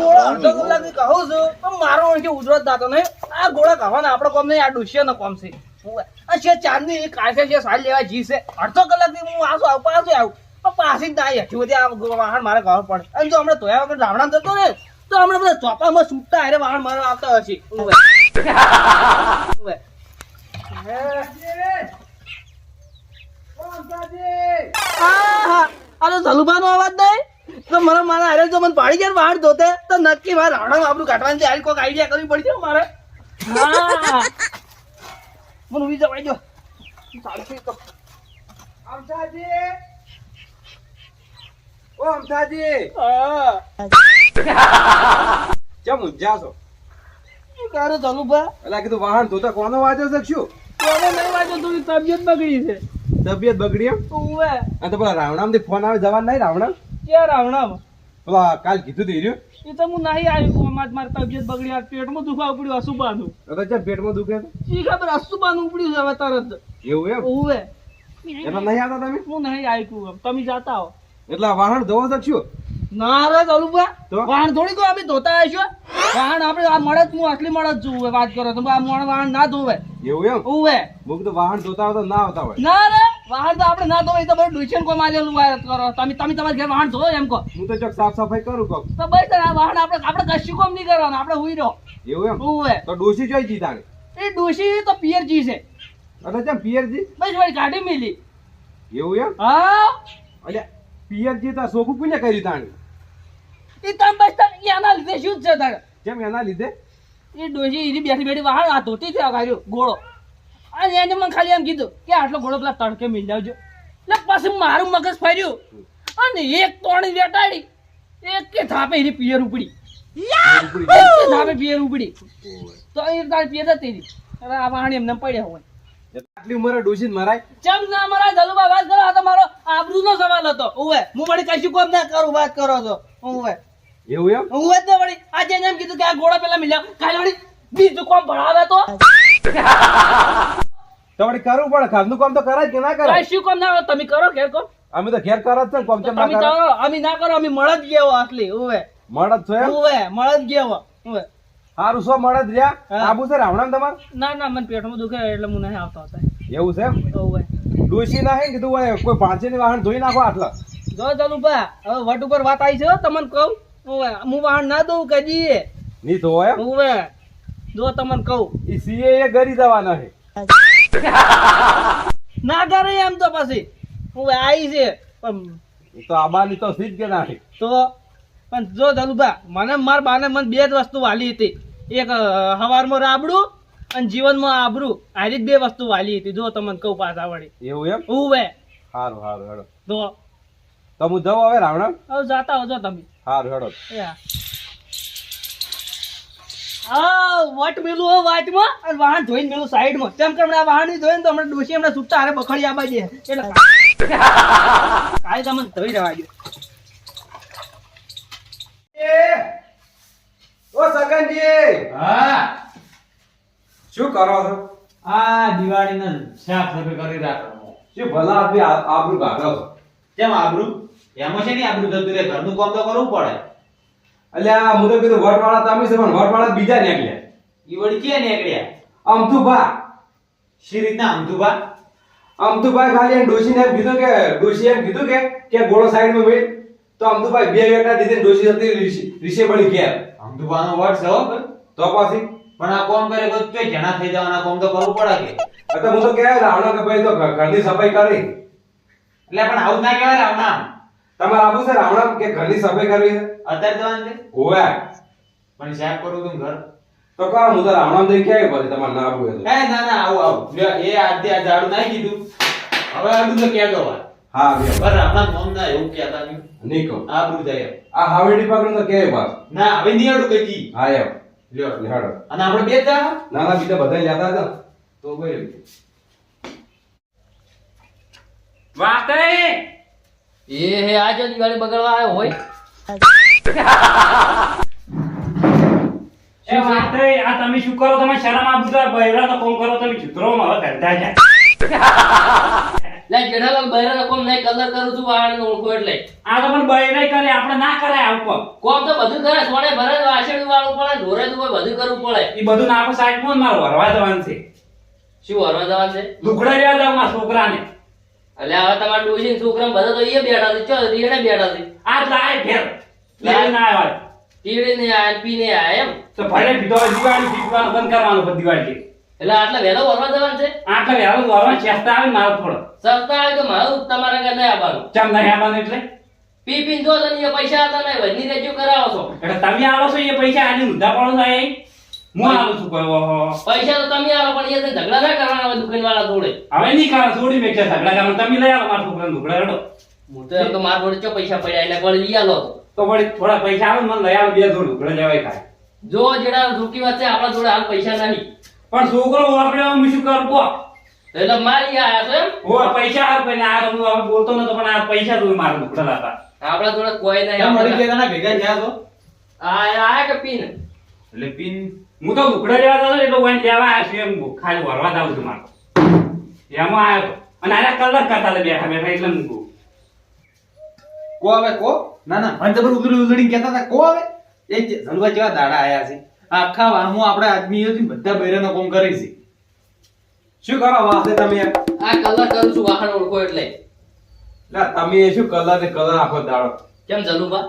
ગોળા અડધો કલાકથી કહું છું પણ મારો અહીંથી જ નહીં. આ ગોળા કહેવાના આપણે કોમ નહીં આ ડુસિયાનો કોમ છે. છે ચાંદની એ કાંસે છે સાલ લેવા જી છે. અડધો કલાકથી હું આવું આવું પાછું આવું. પણ પાછી જ ના આવી બધી આ વાહન મારે ગાવ પડે. અને જો હમણાં ધોયા વગર રાવણા જતો ને તો હમણાં બધા ચોપામાં છૂટતા અરે વાહન મારે આવતા હશે. હા? હા તો ધલુભાનો અવાજ નહીં? તો મને મારા હારે તો મને પાડી ગયા વાળ વાહન ધોતે. તો નક્કી મારે રાવણા આપણું કાઢવાની છે. કોઈક આઈડિયા કરવી પડશે મારે. હા. મને ઊભી જવાઈ જો. અમથાજી ઓ અમથાજી હા. ચમ ઊંઝા છો. શું કરે ધલુભા એટલે કીધું વાહન ધોતા કોનો વાજો છે કે શું? કોને નહીં વાંચો તું તબિયત બગડી છે. તબિયત બગડી એમ? ઉવે. આ તો પેલા રાવણામાંથી ફોન આવે જવાનું નહીં રાવણા? ક્યાં રાવણામાં પેલા કાલ કીધું તું રહ્યું. એ તો હું નહીં આવ્યું મારી મારી તબિયત બગડી આ પેટમાં દુખાવ પડ્યું અસુબાનું તો ચમ પેટમાં દુખે છે? ખબર અસુબાનું ઉપડ્યું છે હવે તરત. એવું એમ? ઉવે. એટલે નહીં આવતા તમે? હું નહીં આવ્યું તમે જાતા હો. એટલે આ વાહન ધોવો છો કે શું ના રે ચલુભા વાહન થોડી અમે ધોતા હશો? વાહન આપણે આ મળદ હું આટલી મળદ જોવે વાત કરો તો. આ મોણ વાહન ના ધોવે. એવું એમ? ઉવે. મુક તો વાહન ધોતા હોય તો ના આવતા હોય. ના રે વાહન તો આપણે ના ધોવે તો બધું ટ્યુશન કોઈ મારેલું વાત કરો. તમે તમે તમારા ઘેર વાહન ધોવો એમ કહો. હું તો ચોક સાફ સફાઈ કરું કહું તો આ વાહન આપણે આપણે કશું કોમ નહીં કરવાનું આપણે હુઈ રહો એવું એમ? ઉવે. તો ડોસી જોઈ જી ને એ ડોસી તો પિયરજી છે. એટલે ચમ પિયરજી? બસ ભાઈ કાઢી મિલી. એવું એમ? હા. પિયરજી તો સોખું પુણ્ય કર્યું તાણે? એ તમે બસ ઈ લીધે શું છે તારે? કેમ એના લીધે? એ ડોશી એની બેઠી બેઠી વાહન આ ધોતી થયા ગાડ્યો ઘોડો. અને એને મને ખાલી એમ કીધું કે આટલો ગોળો પેલા તડકે મિલ જાવજો. એટલે પછી મારું મગજ ફર્યું. અને એક તોણી વેટાડી. એક કે થાપે એની પિયર ઉપડી. થાપે પિયર ઉપડી. તો એ તારી પિયર હતી. અરે આ વાહન એમને પડ્યા હોય. આટલી ઉંમરે ડોસી મરાય? ચમ ના મરાય ધલુબા વાત કરો આ તો મારો આબરૂનો સવાલ હતો. ઓવે હું વળી કશું કોમ ના કરું વાત કરો છો. ઓવે એવું એમ? હું જ ને વળી. આજે એમ કીધું કે આ ઘોડા પેલા મિલ્યા કાલે વળી બીજું કોમ ભણાવે તો. તો વળી કરવું પડે. ઘરનું કામ તો કરાય કે ના કરાય? શું કામ ના તમે કરો ઘેર કોમ અમે તો ઘેર કરો જ છે કોમ કેમ ના કરો અમે ના કરો અમે મળદ ગયો આટલી ઓવે મળત છો એમ? ઓવે મળત ગયો ઓવે હારું સો મળત રહ્યા. આબુ સર આવણા તમાર? ના ના મને પેટમાં દુખે એટલે હું નહીં આવતો હતા એવું છે ઓવે ડોશી ના હે કીધું કોઈ પાંચેની વાહન ધોઈ નાખો આટલા. જો ચાલુ બા હવે વટ ઉપર વાત આવી છે તમને કહું. ઓવે હું વાહન ના દઉં કદી ની તો એમ? ઓવે જો તમને કહું. ઈ સીએ એ ગરી જવાના હે ના કરે એમ તો પછી. હું આઈ છે. પણ તો આબાની તો સીધ કે નાખી તો પણ જો ધનુભા મને માર બાને મને બે જ વસ્તુ વાલી હતી. એક હવારમાં રાબડું અને જીવનમાં આબરું. આરી બે વસ્તુ વાલી હતી. જો તમને કહું પાછા વળી. એવું એમ? ઉવે સારું સારું હેડો તો તો હું જાઉં હવે રાવણામ હવે જાતા હો તમે. હારું હેડો. હા. આ વટ મેલું હો વાટમાં. અને વાહન ધોઈને મેલું સાઈડમાં. કેમ કે હમણાં વાહન ધોઈને તો હમણાં ડોશી હમણાં છૂટા હારે બખડી આબાઈ દે. એટલે કાંઈ તમને ધોઈ રહેવા દો ઓ સગનજી. હા. શું કરો છો? આ દિવાળીના સાફ સફાઈ કરી રાખો. શું ભલા આદમી આબરૂ કાઢો કેમ આબરૂ? એમાં છે ને આબરૂ જતું રહે ઘરનું કામ તો કરવું પડે. એટલે આ હું તો કીધું વટવાળા તમે છે પણ વટવાળા બીજા નીકળ્યા. ઈ વળી કે નીકળ્યા. અમથુભા. શી રીતના અમથુભા? અમથુભાઈ ખાલી ડોશીને એમ કીધું કે ડોશી એમ કીધું કે કે ગોળો સાઈડમાં બેઠ તો અમથુભાઈ બે વેટા દીધી ડોશી હતી ઋષિ- બળી ઘેર. અમથુબાનો વટ છે તો પાછી? પણ આ કોમ કરે તો ચોય જણા થઈ જવાના કોમ તો કરવું પડે કે. એટલે હું તો કહેવાય રાવણા કે ભાઈ તો ઘરની સફાઈ કરી. એટલે પણ આવું ના કહેવાય રાવણા તમારે આબુ સર હમણાં કે ઘરની સફાઈ કરવી છે? અત્યારે જવાનું છે? હોવે. પણ સાહેબ કરું તું ઘર. તો કા હું તાર હમણાં જઈ ક્યાંય પછી તમારે ના આબુ એ ના ના આવું આવું. એ આજે આ ઝાડુ નાખી કીધું હવે આડું તો કહેતો હોય. હા બે. પર રાવણા મોમ ના એવું કહેતા નહીં. નહીં કહું. આબુ જાય આ હાવેડી પકડીને તો કે બસ ના હવે નહીં આડું કઈ. કી હા એમ. લ્યો. હેડો અને આપણે બે જ ના ના બીજા બધા જતા હતા. તો બરાબર એ હે આજે દિવાળી બગડવા આવ્યો હોય. એ વાતે આ તમે શું કરો? તમે શરમ આ બધા બૈરાનો કોમ કરો તમે ચૂતરોમાં હવે ધંધા જાય લે લે જેઠાલાલ બૈરાનો કોમ નહીં કલર કરું છું ઓળખો એટલે. આ તો પણ બૈરાઈ કરે આપણે ના કરે આવું કોમ. કોમ તો બધું કરે સોને ભરે વાસણ વાળું પડે ઢોરે દુવે બધું કરવું પડે. એ બધું ના આપણે સાઈડમાં જ મારે વરવા જવાનું છે. શું હરવા જવાનું છે? લુગડા રહ્યા જાવ મારા છોકરાને. એટલે હવે તમારા ડોશી છોકરા બધા તો એ બેઠા છે. ચો રીણે બેઠા છે. આ લાય ફેર. લાય. ના આવે ટીવી ને આ પી ને આ એમ. તો ભલે બીજો દિવાળી ફીકવાનું બંધ કરવાનું પર દિવાળી એટલે આટલા વહેલો વરવા જવાનું છે? આખો વહેલો વરવા ચેસ્તા આવે મારો થોડો. સસ્તા આવે તો મારું તમારા ઘર નહીં આવવાનું. ચમ નહીં આવવાનું એટલે? પી પી જો તો પૈસા નહીં વધની રેજો કરાવો છો. એટલે તમે આવો છો એ પૈસા આની ઊંધા પણ ના એ હું આવું છું કોઈ ઓહો. પૈસા તો તમે પણ એ ઝઘડા ના કરવાના હોય દુકાન વાળા જોડે. હવે નહીં કરે છોડી મેં ઝઘડા કરવા તમે લઈ આવો મારા છોકરાને લુગડા રડો હું તો તો મારા જોડે ચો પૈસા પડ્યા એટલે વળી લઈ આલો તો. તો વળી થોડા પૈસા આવે મને લઈ આવો બે જોડ લુગડા લેવાય ખાય જો જેડા રૂકી વાત છે આપણા જોડે હાલ પૈસા નહીં. પણ છોકરો વાપરે હું શું કરું એટલે મારી આયા છો એમ? પૈસા હાર પહેલા આ હું હવે બોલતો નતો પણ આ પૈસા જોઈ મારા લુગડા લાતા આપણા જોડે કોઈ નહીં. મળી ગયા તને ભેગા થયા તો આયા આયા કે પીને? એટલે પિન હું તો લુગડા લેવા જતો એટલે વાંચ લેવા આવ્યો છું એમ ખાલી વરવા જાઉં છું મારો. એમાં આવ્યો તો. અને આના કલર કરતા હતા બેઠા બેઠા એટલે મૂકું કો આવે કો? ના ના. અને તમે ઉધડી ઉધડી કહેતા હતા કો આવે? એ જલવા જેવા દાડા આયા છે. આખા વાહમાં આપણે આદમીઓ છે બધા બૈરાનો કોમ કરે છે. શું કરો વાસે તમે? આ કલર કરું છું વાહન ઓળખો એટલે. ના તમે શું કલર ને કલર આખો દાડો? કેમ જલુબા?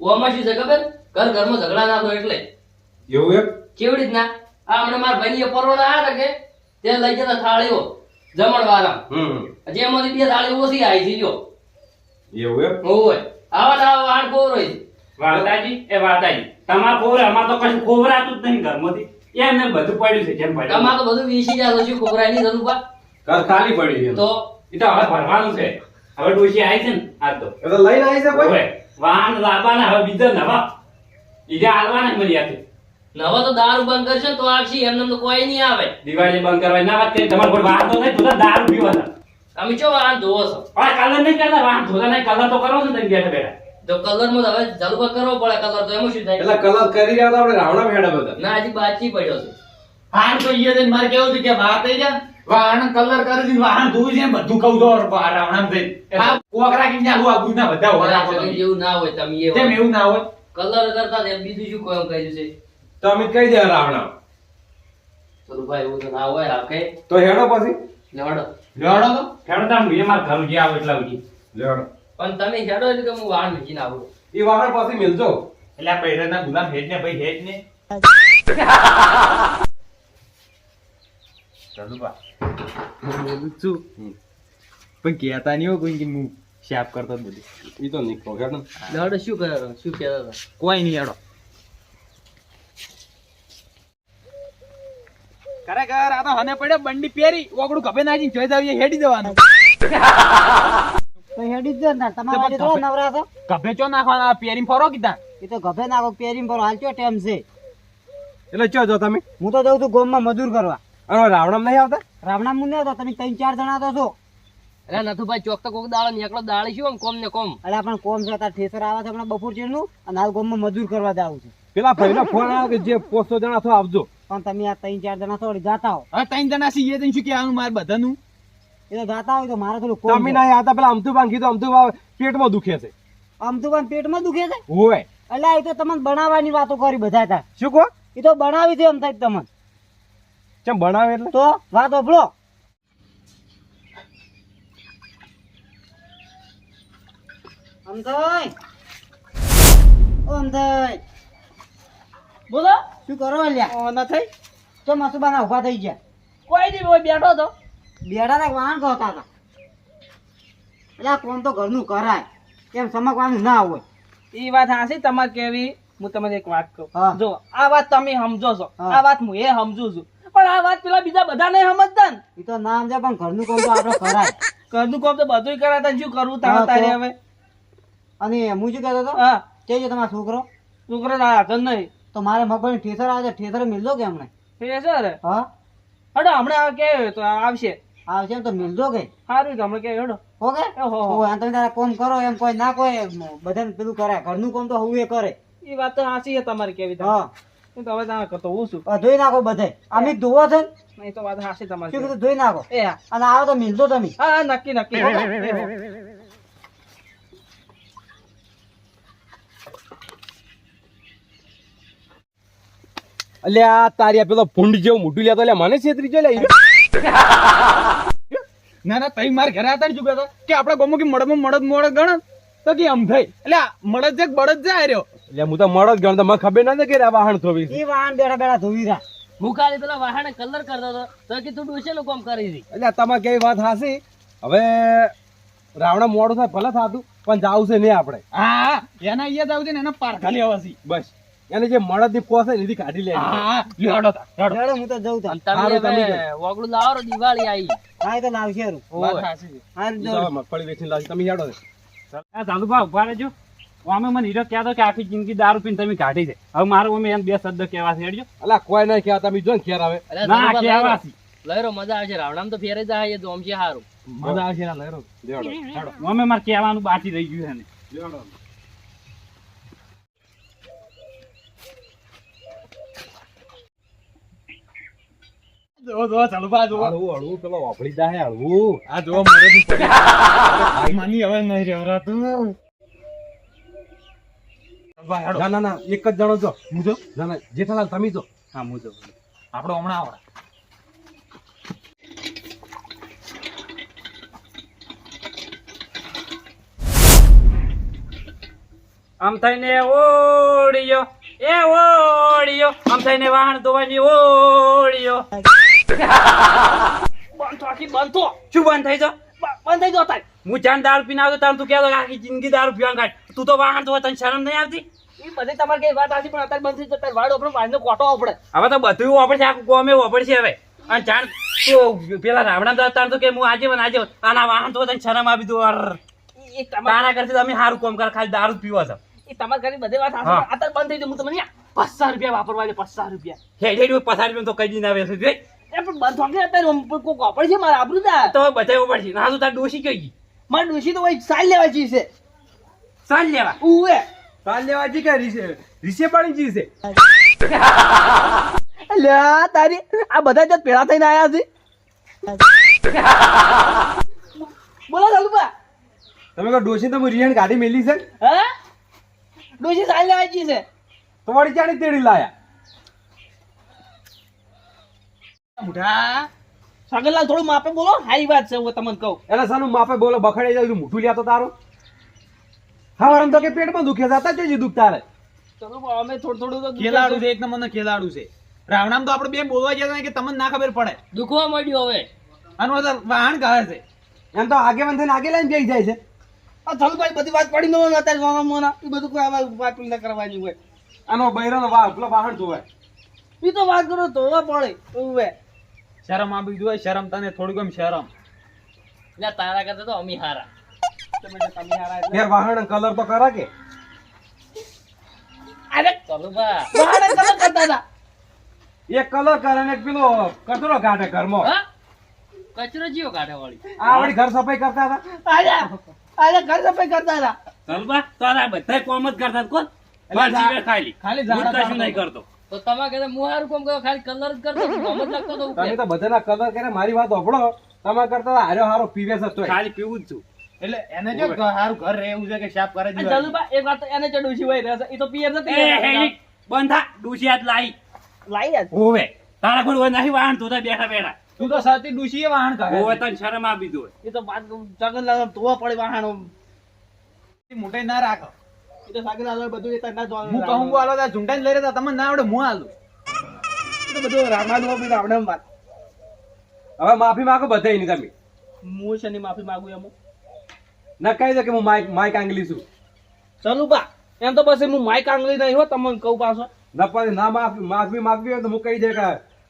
ઓમાં શું છે ખબર? ઘર ઘરમાં ઝઘડા ના થાય એટલે. એવું એમ? કેવી રીતના? આ હમણાં મારા ભાઈ પરોડા આવ્યા રાખે કે તે લઈ જતા થાળીઓ જમણ વાળા હમ જેમાંથી બે થાળી ઓછી આવી થઈ ગયો એવું એમ? હોય આવા આવા વાળ કોરો છે. વાર્તાજી એ વાર્તાજી તમારા કોવરે અમાર તો કશું કોવરાતું જ નહીં ઘરમાંથી. એમને બધું પડ્યું છે જેમ પડ્યું. તમારે તો બધું વીસી જાય કોવરા ની જરૂર જલુબા ઘર ખાલી પડ્યું છે તો? એ તો હવે ભરવાનું છે. હવે ડોશી આવી છે ને આ તો. એ તો લઈને આવી છે કોઈ? વાહન લાવવાના હવે બીજા નવા. બીજા હાલવાના જ મળી આથી નવા તો દારૂ બંધ કરશે તો આવશે એમને તો કોઈ નહીં આવે. દિવાળી બંધ કરવા ના વાત કરી તમારે કોઈ વાહન તો નહીં તું દારૂ પીવા અમે ચો વાહન ધોવો છો? આ કલર નહીં કરતા વાહન ધોતા નહીં કલર તો કરો છો તમે બેઠા બેઠા. તો કલરમાં હવે જલુબા કરવો પડે કલર તો એમાં શું થાય? એટલે કલર કરી રહ્યા આપણે રાવણા ભેડા બધા. ના હજી બાચી પડ્યો છે. હાણ તો ઈએ દેન મારે કેવું છે કે વાત થઈ જાય વાહન કલર કરી છે વાહન ધોઈ છે બધું કહું તો રાવણા થઈ આ કોકરા કે ન્યા ના બધા હોરા. જેવું ના હોય તમે કેમ એવું ના હોય? કલર કરતા ને બીજું શું કોઈ એમ કહ્યું છે? તો અમે કહી દે રાવણા. જલુભાઈ એવું તો ના હોય રાખે તો હેડો પછી. લેવડો. લેવડો તો? હેડો હું એ માર ઘર જે આવે એટલા સુધી. લેડો પણ તમે હેડો એટલે કે હું વાહન મૂકીને આવું. એ વાહન પછી મિલજો. એટલે આ પૈરાના ગુલામ હેડ ને ભાઈ હેડ ને. ચાલુબા હું બોલું છું. પણ કહેતા નહીં હો કોઈ કે હું શાપ કરતો બધું એ તો નીકળો હેડો. લેવડો શું કરે શું કહેતા હતા? કોઈ નહીં હેડો. ખરેખર આ તો હને પડ્યો બંડી પહેરી ઓગડું ગભે નાખીને જોઈ જાવ હેડી દેવાનું તો હેડી જ ના તમારા માટે થોડા નવરા છો. ગભે ચો નાખવાના? પહેરીને ફરો કીધા. એ તો ગભે નાખો પેરીમ ફરો હાલ ચો ટેમ છે. એટલે ચો જો તમે. હું તો જઉં છું ગોમમાં મજૂર કરવા. અને રાવણામ નહીં આવતા? રાવણામ હું નહીં આવતા તમે ત્રણ ચાર જણા તો છો. અરે નથુભાઈ ચોક તો કોક દાડો નીકળો દાડી શું આમ કોમ ને કોમ? અરે આપણે કોમ છે તાર ઠેસર આવે છે હમણાં બપોર ચીરનું અને હાલ ગોમમાં મજૂર કરવા જવું છે. પેલા ભાઈનો ફોન આવ્યો કે જે પોસ્તો જણા છો આવજો. પણ તમે આ ત્રણ ચાર જણા થોડી જાતા હો. હવે ત્રણ જણા છીએ તો શું કહેવાનું મારે બધાનું? એ તો જાતા હોય તો મારે થોડું કોમ તમે ના આતા પેલા અમથું કીધું તો પેટમાં દુખે છે. આમ પેટમાં દુખે છે? હોય. એટલે એ તો તમને બનાવવાની વાતો કરી બધા તા. શું કહો? એ તો બનાવી દે એમ થાય તમને. ચમ બનાવે એટલે? તો વાત ઓભળો અમથાઈ. ઓ અમથાઈ. બોલો. શું કરો અલ્યા નથી તો મસુબાના ઊભા થઈ ગયા. કોઈ દી બેઠો તો. બેઠા તા વાહન કહતા હતા. એટલે કોમ તો ઘરનું કરાય. એમ સમકવાનું ના હોય. એ વાત હાસી તમારે કેવી? હું તમને એક વાત કહું. જો આ વાત તમે સમજો છો. આ વાત હું એ સમજુ છું. પણ આ વાત પેલા બીજા બધા નહીં સમજતા ને. એ તો ના સમજે પણ ઘરનું કામ તો આપણે કરાય. ઘરનું કામ તો બધું કરાતા શું કરવું તારે તારે હવે? અને હું શું કહેતો હતો? હા. કે તમારો છોકરો. છોકરો હાથ નહીં. તો મારે મગફળી ઠેસર આવે ઠેસર મિલજો કે હમણે ઠેસર? હા. હડો હમણાં કે તો આવશે. આવશે તો મિલજો કે? સારું હમણે કે હડો. ઓકે ઓહો. તમે તારા કોમ કરો એમ કોઈ ના કોઈ બધાને પેલું કરે ઘરનું કામ તો હું એ કરે. એ વાત તો સાચી છે તમારી કેવી હા. હું તો હવે ના કરતો હું છું. આ ધોઈ નાખો બધે. અમે ધોવો છે ને? નહીં તો વાત શું તમારી ધોઈ નાખો. એ અને આવો તો મિલજો તમે. હા, નક્કી નક્કી. હો, આ અલ્યા તારી પેલો ફૂંડ જેવું મોટું લેતો એટલે મને છેતરી જો લે ના ના તઈ માર ઘરે હતા ને ચૂક્યા હતા કે આપડા ગમો કે મળદમાં મળદ મોડદ ગણ? તો કે આમ ભાઈ એટલે મળદ જે બળદ જાય રહ્યો? એટલે હું તો મળો ગણ તો મને ખબર ના કે આ વાહન ધોવી એ વાહન બેઠા બેઠા ધોવી રહ્યા. હું ખાલી પેલા વાહન કલર કરતો હતો તો કે તું ડોશીનું કામ કરી દી એટલે તમારે કેવી વાત હાસી? હવે રાવણા મોડું થાય ભલે થાતું પણ જાવું છે નહીં આપણે. હા એના અહીંયા જાવું છે ને એના પાર ખાલી આવશે બસ. એને જે મળદની પોસે કાઢી લે હા લેડો લેડો હું તો જઉં તો તમે તમે વગડું લાવો રો દિવાળી આવી. હા તો લાવશે હારું. વાત સાચી હા. મગફળી વેચીને લાવશે તમે હેડો. આ ભાવ ઊભા રહેજો. અમે મને હીરો કહેતો કે આખી જિંદગી દારૂ પીને તમે કાઢી છે. હવે મારું અમે એમ બે શબ્દ કહેવા છે હેડજો. અલા કોઈ નહીં કહેવા તમે જો ને ખેર આવે. ના કહેવા છે લહેરો. મજા આવશે. રાવણામ તો ફેરે જાય તો છે સારું મજા આવશે લહેરો. અમે મારે કહેવાનું બાકી રહી ગયું છે ને. જો જો ચાલુ જો હળવું હળવું પેલો વાપરી જાય હળવું આ જો મરે માની હવે નહીં રહેવરાતું. ના ના ના એક જ જણો જો. હું જો? ના ના જેઠાલાલ તમે જો. હા હું આપણો હમણાં આવડા. આમ થઈને ઓડિયો એ ઓડિયો આમ થઈને વાહન ધોવાની ઓડિયો બંધ થો આખી બંધ થો. શું બંધ થઈ જો બ- બંધ થઈ જો તાર. હું જાન દારૂ પીને આવતો તાર તું કહેતો કે આખી જિંદગી દારૂ પીવાનું કાઢ તું તો વાહન ધોવા તને શરમ નહીં આવતી? એ બધી તમારી કઈ વાત હાચી પણ અત્યારે બંધ થઈ જતા વાડ વાડનો કોટો આપણે હવે તો બધું વાપરશે આખું ગોમે વાપરશે હવે. અને જાણ તું પેલા રાવણા દાતા તો કે હું આજે આજે આના વાહન તો તને શરમ આપી દો અર. તારા કરતી તમે સારું કોમ કર ખાલી દારૂ પીવા છો એ તમારે ઘરે બધી વાત અત્યારે બંધ થઈ જાય હું તમને પચાસ રૂપિયા વાપરવા દે પચાસ રૂપિયા. હે હે પસાર તો કઈ ના આવે છે જોઈ? એ પણ બંધ અત્યારે આમ કોઈ કોઈ વાપરે છે મારે આબરૂ દા તો બતાવવું પડશે ના તો તાર ડોશી આ બધા જ પેલા થઈને આયા છે. બોલો ચાલુબા તમે કહો ડોસી તમે રિયણ ગાડી મેલી છે? હા? ડોશી સાલ લેવા છે. તો વળી ચાણી તેડી લાયા? મુઠા સગનલાલ થોડું માપે બોલો. હારી વાત છે હું તમને કહું. એટલે સાનું માપે બોલો બખડાઈ જાય મોટું લ્યા તો તારું. હા તો કે પેટમાં દુખે જતા જોઈ દુખતા રહે. ચલો અમે થોડું થોડું તો ખેલાડું છે. એક નંબરનો ખેલાડું છે. રાવણામ તો આપણે બે બોલવા ગયા કે તમને ના ખબર પડે. દુખવા મળ્યું હવે. આનો તો વાહન કહે છે. એમ તો આગેવાન થઈને આગે લઈને જઈ જાય છે. આ ભાઈ બધી વાત પડી ન અત્યારે સોના મોના એ બધું કોઈ આવા વાત ન કરવાની હોય. આનો બૈરાનો વાહ પેલો વાહન જોવે. એ તો વાત કરો તો પડે ઉવે શરમ આપી દો શરમ તને થોડીક એમ શરમ. એટલે તારા કરતા તો અમી હારા. હારા વાહન કલર તો કરા કે? અરે ચાલુ બા. વાહને કલર કરતા હતા. એક કલર કરે ને પેલો કચરો કાઢે ઘરમાં. કચરો જીવો કાઢે વાળી. આ વળી ઘર સફાઈ કરતા હતા? આજે અરે ઘર સફાઈ કરતા હતા. ચાલબા તારા બધા કોમ જ કરતા કોણ? ખાલી ખાલી કશું નહીં કરતો. તો તમે કહેતા હું હારું કોમ કરો ખાલી કલર જ કરતો હતો, ગમત લાગતો તો તમે તો બધાના કલર કરે મારી વાત હોભળો તમે કરતા હારો હારો પીવે છે તોય. ખાલી પીવું જ છું. એટલે એને જો હારું ઘર રહે એવું છે કે સાફ કરે જ ચાલુબા એક વાત તો એને જો ડૂસી હોય રહેશે એ તો પિયર નથી બંધા ડૂસી આજ લાઈ. લાઈ આજ હોવે. તારા કોઈ નહીં વાહન તો બેઠા બેઠા. તું તો સાચી ડૂસીએ વાહન કહે હોવે તને શરમ આપી દો એ તો વાત લાગે તો પડે વાહન મોટાઈ ના રાખો. બધું એ હું કહું લઈ રહ્યા તમને ના આવડે હું હાલું તો બધું રામા દોવા પીને આપણે વાત. હવે માફી માંગો બધા ની તમે. હું છે માફી માંગુ એમ. ના કહી દો કે હું માઇક આંગલી છું. ચાલુ બા એમ તો બસ હું માઇક આંગળી નહીં હો તમને કહું પાછો. ના પછી ના માફી માફી માંગવી હોય તો હું કહી દે કે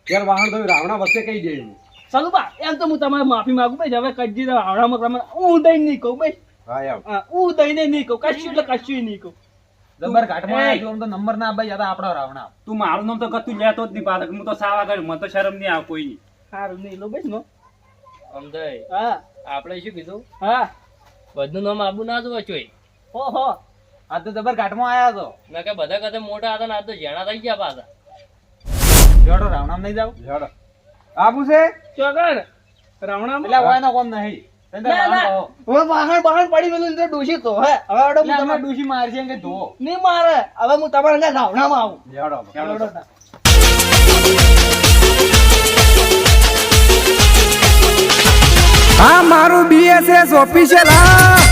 યાર વાહન તો રાવણા વચ્ચે કહી દે ચાલુ બા એમ તો હું તમારે માફી માંગુ ભાઈ હવે કજી આવડામાં તમે હું દઈ નહીં કહું ભાઈ. હા એમ હા, હું દઈને નહીં કહું કશું એટલે કશું નહીં કહું જબર ઘાટમાં આવ્યો આમ તો નંબર ના ભાઈ યાદ આપણો રાવણા તું મારું નામ તો કતું લેતો જ નહીં પાછળ હું તો સાવા કર્યું મને તો શરમ નહીં આવે કોઈ સારું નહીં લો ભાઈ નો સમજાય. હા. આપણે શું કીધું? હા. બધું નામ આબુ ના જોવા જોઈએ હો હો. આ તો જબર ઘાટમાં આયા તો ના કે બધા કદે મોટા હતા ને આ તો જેણા થઈ ગયા પાછા. જોડો રાવણામ નહીં જાવ. હેડો આબુ છે? ચોકડ રાવણામાં એટલે કોમ નહીં. હવે વાહણ બાહણ પડી ગયેલું તો ડોશી તો. હે હવે અડો હું એટલે તમારે ડૂસી મારશે કે. નહીં મારે. હવે હું તમારા ઘરે રાવણામાં આવું. હા મારું બીએસએસ ઓફિશિયલ હા.